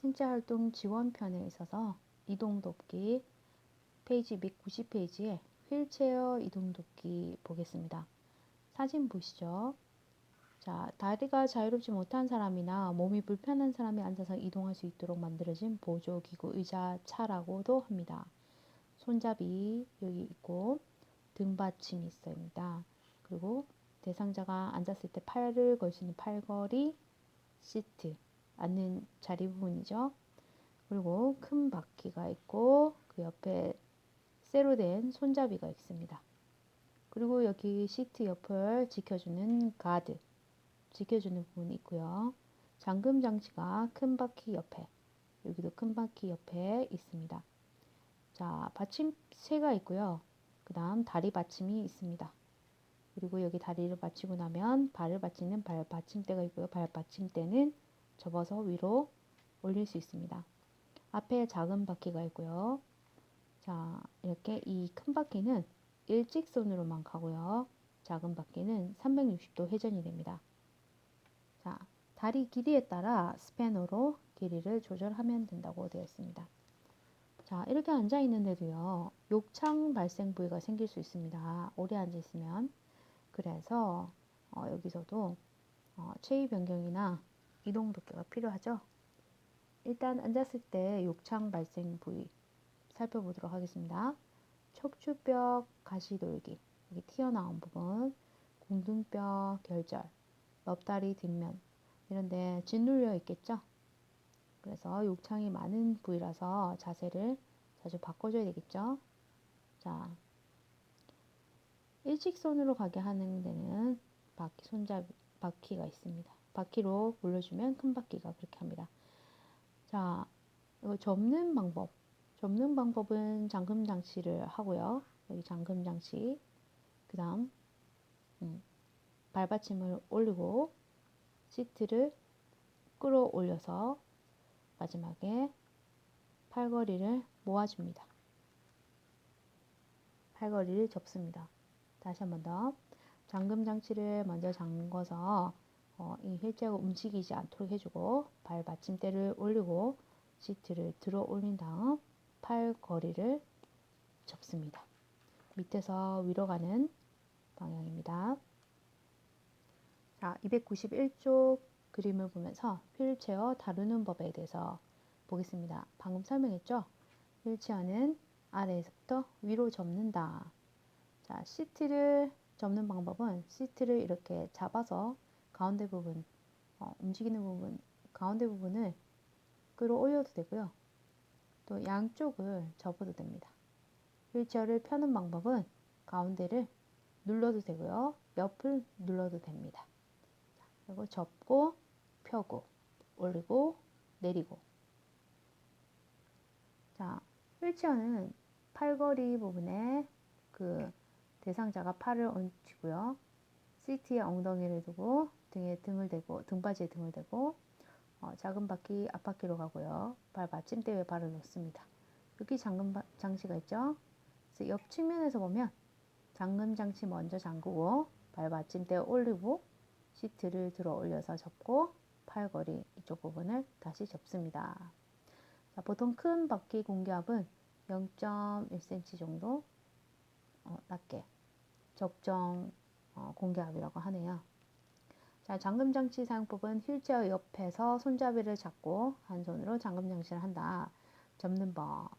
생체활동 지원편에 있어서 이동 돕기 페이지 190페이지에 휠체어 이동 돕기 보겠습니다. 사진 보시죠. 자, 다리가 자유롭지 못한 사람이나 몸이 불편한 사람이 앉아서 이동할 수 있도록 만들어진 보조기구 의자 차라고도 합니다. 손잡이 여기 있고 등받침이 있습니다. 그리고 대상자가 앉았을 때 팔을 걸 수 있는 팔걸이 시트 앉는 자리 부분이죠. 그리고 큰 바퀴가 있고 그 옆에 쇠로 된 손잡이가 있습니다. 그리고 여기 시트 옆을 지켜주는 가드 지켜주는 부분이 있고요. 잠금 장치가 큰 바퀴 옆에 여기도 큰 바퀴 옆에 있습니다. 자 받침쇠가 있고요. 그 다음 다리 받침이 있습니다. 그리고 여기 다리를 받치고 나면 발을 받치는 발 받침대가 있고요. 발 받침대는 접어서 위로 올릴 수 있습니다. 앞에 작은 바퀴가 있고요. 자, 이렇게 이 큰 바퀴는 일직선으로만 가고요. 작은 바퀴는 360도 회전이 됩니다. 자, 다리 길이에 따라 스패너로 길이를 조절하면 된다고 되어 있습니다. 자, 이렇게 앉아 있는데도요. 욕창 발생 부위가 생길 수 있습니다. 오래 앉아 있으면. 그래서 어, 여기서도 어, 체위 변경이나 이동 도끼가 필요하죠. 일단 앉았을 때 욕창 발생 부위 살펴보도록 하겠습니다. 척추뼈 가시돌기, 여기 튀어나온 부분, 공등뼈 결절, 넙다리 뒷면 이런데 짓눌려 있겠죠. 그래서 욕창이 많은 부위라서 자세를 자주 바꿔줘야 되겠죠. 자, 일직선으로 가게 하는 데는 바퀴 손잡이 바퀴가 있습니다. 바퀴로 올려주면 큰 바퀴가 그렇게 합니다. 자, 이거 접는 방법. 접는 방법은 잠금 장치를 하고요. 여기 잠금 장치. 그 다음, 음, 발받침을 올리고 시트를 끌어올려서 마지막에 팔걸이를 모아줍니다. 팔걸이를 접습니다. 다시 한 번 더. 잠금 장치를 먼저 잠궈서 어, 이 휠체어가 움직이지 않도록 해주고 발 받침대를 올리고 시트를 들어 올린 다음 팔 거리를 접습니다. 밑에서 위로 가는 방향입니다. 자, 291쪽 그림을 보면서 휠체어 다루는 법에 대해서 보겠습니다. 방금 설명했죠? 휠체어는 아래에서부터 위로 접는다. 자, 시트를 접는 방법은 시트를 이렇게 잡아서 가운데 부분, 어, 움직이는 부분, 가운데 부분을 끌어올려도 되고요. 또 양쪽을 접어도 됩니다. 휠체어를 펴는 방법은 가운데를 눌러도 되고요. 옆을 눌러도 됩니다. 그리고 접고 펴고 올리고 내리고 자 휠체어는 팔걸이 부분에 그 대상자가 팔을 얹히고요. 시트에 엉덩이를 두고 등에 등을 대고 등받이에 등을 대고 어, 작은 바퀴 앞바퀴로 가고요. 발 받침대 에 발을 놓습니다. 여기 잠금 장치가 있죠. 옆 측면에서 보면 잠금 장치 먼저 잠그고 발 받침대 올리고 시트를 들어 올려서 접고 팔걸이 이쪽 부분을 다시 접습니다. 자, 보통 큰 바퀴 공기압은 0.1cm 정도 어, 낮게 적정 어, 공기압이라고 하네요. 자, 잠금 장치 사용법은 휠체어 옆에서 손잡이를 잡고 한 손으로 잠금 장치를 한다. 접는 법.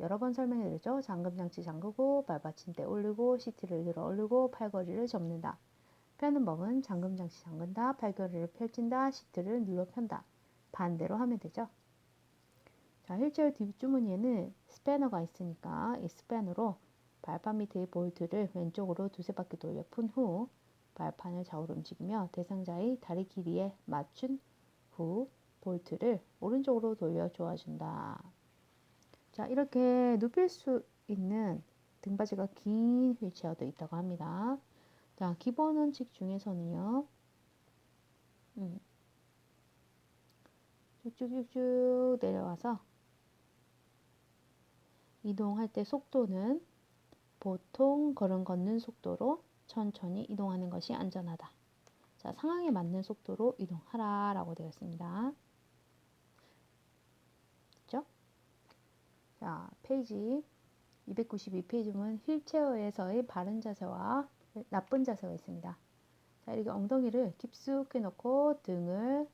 여러 번 설명해 드렸죠. 잠금 장치 잠그고 발받침대 올리고 시트를 들어 올리고 팔걸이를 접는다. 펴는 법은 잠금 장치 잠근다, 팔걸이를 펼친다, 시트를 눌러 편다. 반대로 하면 되죠. 자, 휠체어 뒷주머니에는 스패너가 있으니까 이 스패너로 발판 밑의 볼트를 왼쪽으로 두세 바퀴 돌려 푼 후 발판을 좌우로 움직이며 대상자의 다리 길이에 맞춘 후 볼트를 오른쪽으로 돌려 조아준다. 자, 이렇게 눕힐 수 있는 등받이가 긴 휠체어도 있다고 합니다. 자, 기본 원칙 중에서는요. 음, 쭉쭉쭉쭉 내려와서 이동할 때 속도는 보통 걸음 걷는 속도로 천천히 이동하는 것이 안전하다. 자, 상황에 맞는 속도로 이동하라 라고 되어 있습니다. 자, 페이지 292페이지는 휠체어에서의 바른 자세와 나쁜 자세가 있습니다. 자, 이렇게 엉덩이를 깊숙이 놓고 등을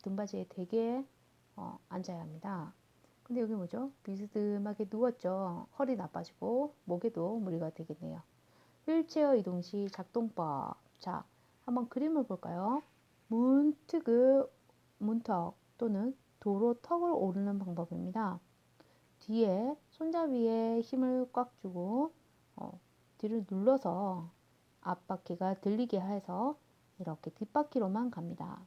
등받이에 대게 어, 앉아야 합니다. 근데 여기 뭐죠? 비스듬하게 누웠죠. 허리 나빠지고 목에도 무리가 되겠네요. 휠체어 이동 시 작동법. 자, 한번 그림을 볼까요? 문트그 문턱 또는 도로 턱을 오르는 방법입니다. 뒤에 손잡이에 힘을 꽉 주고 어, 뒤를 눌러서 앞바퀴가 들리게 해서 이렇게 뒷바퀴로만 갑니다.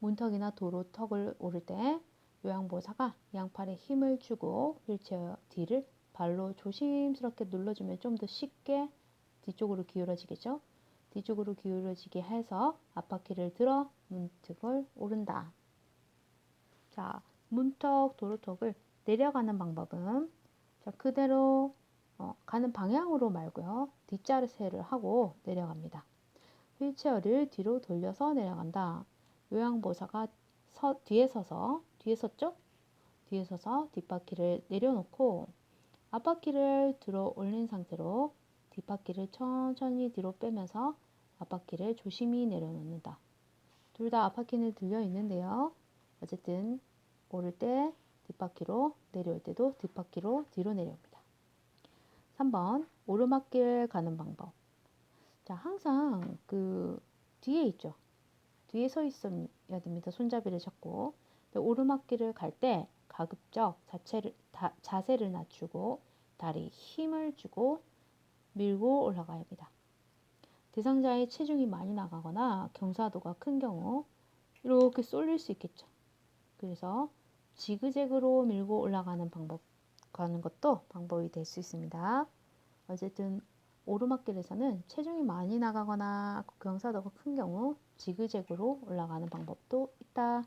문턱이나 도로 턱을 오를 때 요양보호사가 양팔에 힘을 주고 휠체어 뒤를 발로 조심스럽게 눌러주면 좀 더 쉽게 뒤쪽으로 기울어지겠죠? 뒤쪽으로 기울어지게 해서 앞바퀴를 들어 문턱을 오른다. 자, 문턱, 도로턱을 내려가는 방법은 자, 그대로 어, 가는 방향으로 말고요. 뒷자세를 하고 내려갑니다. 휠체어를 뒤로 돌려서 내려간다. 요양보호사가 서, 뒤에 서서 뒤에 섰죠? 뒤에 서서 뒷바퀴를 내려놓고 앞바퀴를 들어 올린 상태로 뒷바퀴를 천천히 뒤로 빼면서 앞바퀴를 조심히 내려놓는다. 둘 다 앞바퀴는 들려 있는데요. 어쨌든 오를 때 뒷바퀴로 내려올 때도 뒷바퀴로 뒤로 내려옵니다. 3번 오르막길 가는 방법. 자, 항상 그 뒤에 있죠. 뒤에 서 있어야 됩니다. 손잡이를 잡고. 오르막길을 갈 때 가급적 자체를, 다, 자세를 낮추고 다리 힘을 주고 밀고 올라가야 합니다. 대상자의 체중이 많이 나가거나 경사도가 큰 경우 이렇게 쏠릴 수 있겠죠. 그래서 지그재그로 밀고 올라가는 방법 가는 것도 방법이 될 수 있습니다. 어쨌든 오르막길에서는 체중이 많이 나가거나 경사도가 큰 경우 지그재그로 올라가는 방법도 있다.